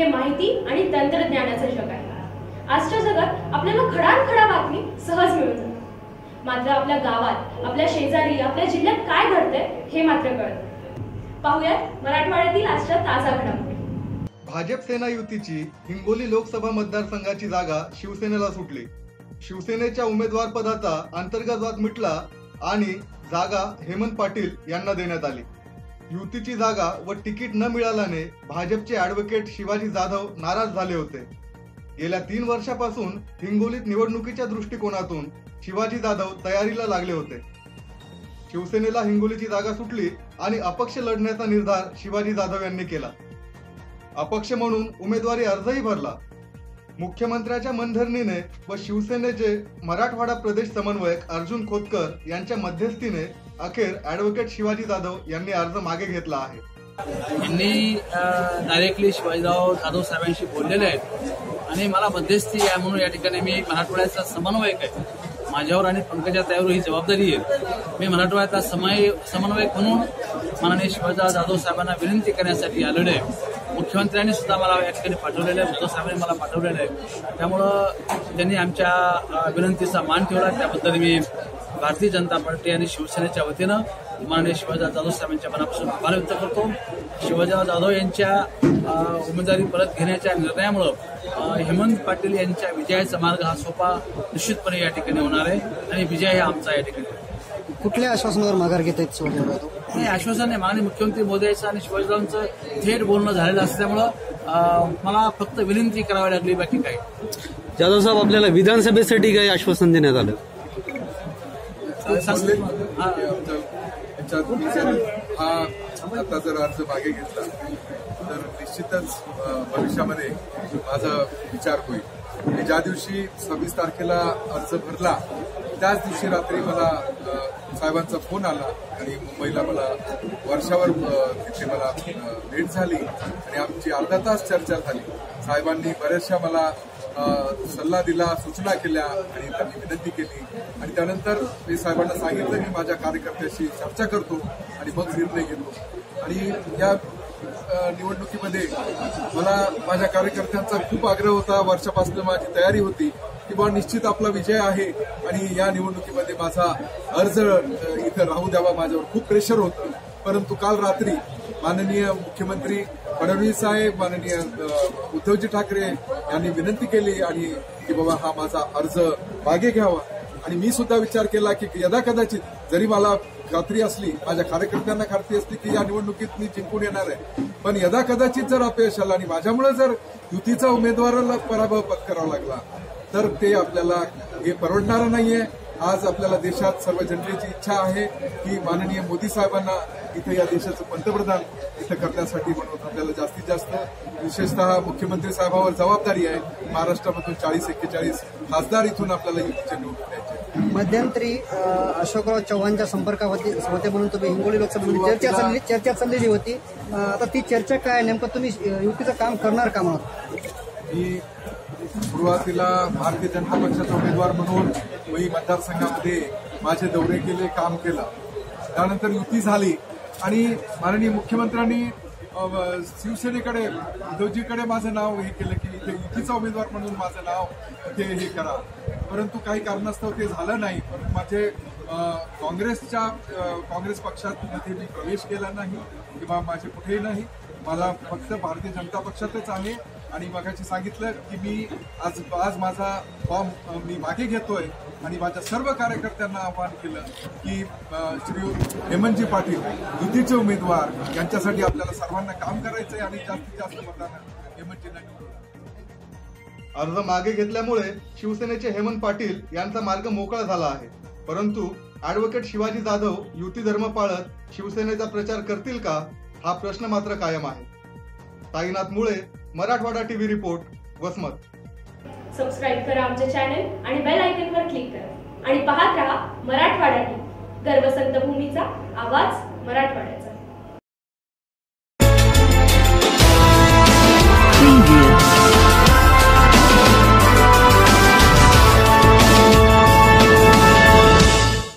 हे माहिती आणि तंत्रज्ञानाचं जग आहे. आजच्या जगात आपल्याला खडानखडा बातमी सहज मिळून जाते. मात्र आपल्या गावात आपल्या शेजारी आपल्या जिल्ह्यात काय घडतंय हे मात्र कळत पाहूयात मराठवाड्यातील आजच्या ताजा घडामोडी. भाजप सेना युतीची हिंगोली लोकसभा मतदारसंघाची जागा शिवसेनेला सुटली. शिवसेनेच्या उमेदवार पदाचा अंतर्गत वाद मिटला आणि जागा हेमंत पाटील यांना देण्यात आली. युतीची जागा व तिकीट न मिळाल्याने भाजपचे ऍडव्होकेट शिवाजी जाधव नाराज झाले होते. गेल्या तीन वर्षापासून हिंगोलीत निवडणुकीच्या दृष्टिकोनातून शिवाजी जाधव तयारीला लागले होते. शिवसेनेला हिंगोलीची जागा सुटली आणि अपक्ष लढण्याचा निर्धार शिवाजी जाधव यांनी केला. अपक्ष म्हणून उमेदवारी अर्जही भरला. मुख्यमंत्र्याच्या मनधरणीने व शिवसेनेचे मराठवाडा प्रदेश समन्वयक अर्जुन खोतकर यांच्या मध्यस्थीने अखेर ऍडव्होकेट शिवाजी जाधव यांनी अर्ज मागे घेतला आहे. यांनी डायरेक्टली शिवाजीराव जाधव साहेबांशी बोललेले आहेत. आणि मला मध्यस्थी आहे म्हणून या ठिकाणी मी मराठवाड्याचा समन्वयक आहे. माझ्यावर आणि पंकजा त्यावर ही जबाबदारी आहे. मी मराठवाड्याचा समय समन्वयक म्हणून माननीय शिवाजीराव जाधव साहेबांना विनंती करण्यासाठी आलेलो आहे. मुख्यमंत्र्यांनी सुद्धा मला या ठिकाणी पाठवलेलं आहे. उद्धव साहेबांनी मला पाठवलेलं आहे. त्यामुळं त्यांनी आमच्या विनंतीचा मान ठेवला. त्याबद्दल मी भारतीय जनता पार्टी आणि शिवसेनेच्या वतीनं माननीय शिवाजीराव जाधव साहेबांच्या मनापासून आभार व्यक्त करतो शिवाजीराव जाधव यांच्या उमेदवारी परत घेण्याच्या निर्णयामुळं हेमंत पाटील यांच्या विजयाचा मार्ग हा सोपा निश्चितपणे या ठिकाणी होणार आहे आणि विजय हा आमचा या ठिकाणी. कुठल्या आश्वासनावर माघार घेत आहेत शिवाजी जाधव हे आश्वासन आहे माननीय मुख्यमंत्री मोदयाचं आणि शिवाजीरावांचं थेट बोलणं झालेलं असल्यामुळं मला फक्त विनंती करावी लागली बाकी काही जाधव साहेब आपल्याला विधानसभेसाठी काही आश्वासन देण्यात आलं. हा. आता जर अर्ज मागे घेतला तर निश्चितच भविष्यामध्ये माझा विचार होईल आणि ज्या दिवशी सव्वीस तारखेला अर्ज भरला त्याच दिवशी रात्री मला साहेबांचा फोन आला आणि मुंबईला मला वर्षावर तिथे मला भेट झाली आणि आमची अर्धा तास चर्चा झाली साहेबांनी बऱ्याचशा मला सल्ला दिला सूचना केल्या आणि त्यांनी विनंती केली. आणि त्यानंतर मी साहेबांना सांगितलं की माझ्या कार्यकर्त्याशी चर्चा करतो आणि मग निर्णय घेतो. आणि या निवडणुकीमध्ये मला माझ्या कार्यकर्त्यांचा खूप आग्रह होता. वर्षापासून माझी तयारी होती की बा निश्चित आपला विजय आहे आणि या निवडणुकीमध्ये माझा अर्ज इथं राहू द्यावा. माझ्यावर खूप प्रेशर होतं. परंतु काल रात्री माननीय मुख्यमंत्री फडणवीस साहेब माननीय उद्धवजी ठाकरे यांनी विनंती केली आणि की बाबा हा माझा अर्ज मागे घ्यावा. आणि मी सुद्धा विचार केला की यदा कदाचित जरी मला खात्री असली माझ्या कार्यकर्त्यांना खात्री असली की या निवडणुकीत मी जिंकून येणार आहे. पण यदा कदाचित जर अपयश आलं आणि माझ्यामुळे जर युतीचा उमेदवाराला पराभव पत्करावा लागला तर ते आपल्याला हे परवडणारं नाहीये. आज आपल्याला देशात सर्व जनतेची इच्छा आहे की माननीय मोदी साहेबांना इथं या देशाचं पंतप्रधान इथं करण्यासाठी म्हणून आपल्याला जास्तीत जास्त विशेषतः मुख्यमंत्री साहेबांवर जबाबदारी आहे. महाराष्ट्रामधून चाळीस एक्केचाळीस खासदार इथून आपल्याला युतीचे निवडून द्यायचे मध्यंतरी अशोकराव चव्हाणच्या संपर्कात होते म्हणून तुम्ही हिंगोली लोकसभेमध्ये चर्चा चालली चर्चा चाललेली होती. आता ती चर्चा काय नेमकं तुम्ही युतीचं काम करणार का म्हणून? सुरुवातीला भारतीय जनता पक्षाचा उमेदवार म्हणून मी मतदारसंघामध्ये माझे दौरे केले काम केलं. त्यानंतर युती झाली आणि माननीय मुख्यमंत्र्यांनी शिवसेनेकडे उद्धवजीकडे माझं नाव हे केलं की इथे युतीचा उमेदवार म्हणून माझं नाव ते हे करा. परंतु काही कारणास्तव ते झालं नाही. परंतु माझे काँग्रेसच्या काँग्रेस पक्षामध्ये मी प्रवेश केला नाही किंवा माझे कुठेही नाही. मला फक्त भारतीय जनता पक्षातच आहे. आणि मगाशी सांगितलं की मी आज आज माझा फॉर्म मी मागे घेतोय आणि माझ्या सर्व कार्यकर्त्यांना आवाहन केलं की श्री हेमंतजी पाटील युतीचे उमेदवार यांच्यासाठी आपल्याला सर्वांना काम करायचं आहे आणि जास्तीत जास्त मतदान हेमंतजींना अर्ज मागे घेतल्यामुळे शिवसेनेचे हेमंत पाटील यांचा मार्ग मोकळा झाला आहे. परंतु ऍडव्होकेट शिवाजी जाधव युती धर्म पाळत शिवसेनेचा प्रचार करतील का हा प्रश्न मात्र कायम आहे. Sainath Mule Marathwada TV report Vasmat. Subscribe करा आमचे चॅनल आणि बेल आयकॉनवर क्लिक करा. आणि पाहत राहा मराठवाडा टीव्ही गर्वसंत भूमीचा आवाज मराठवाड्यात.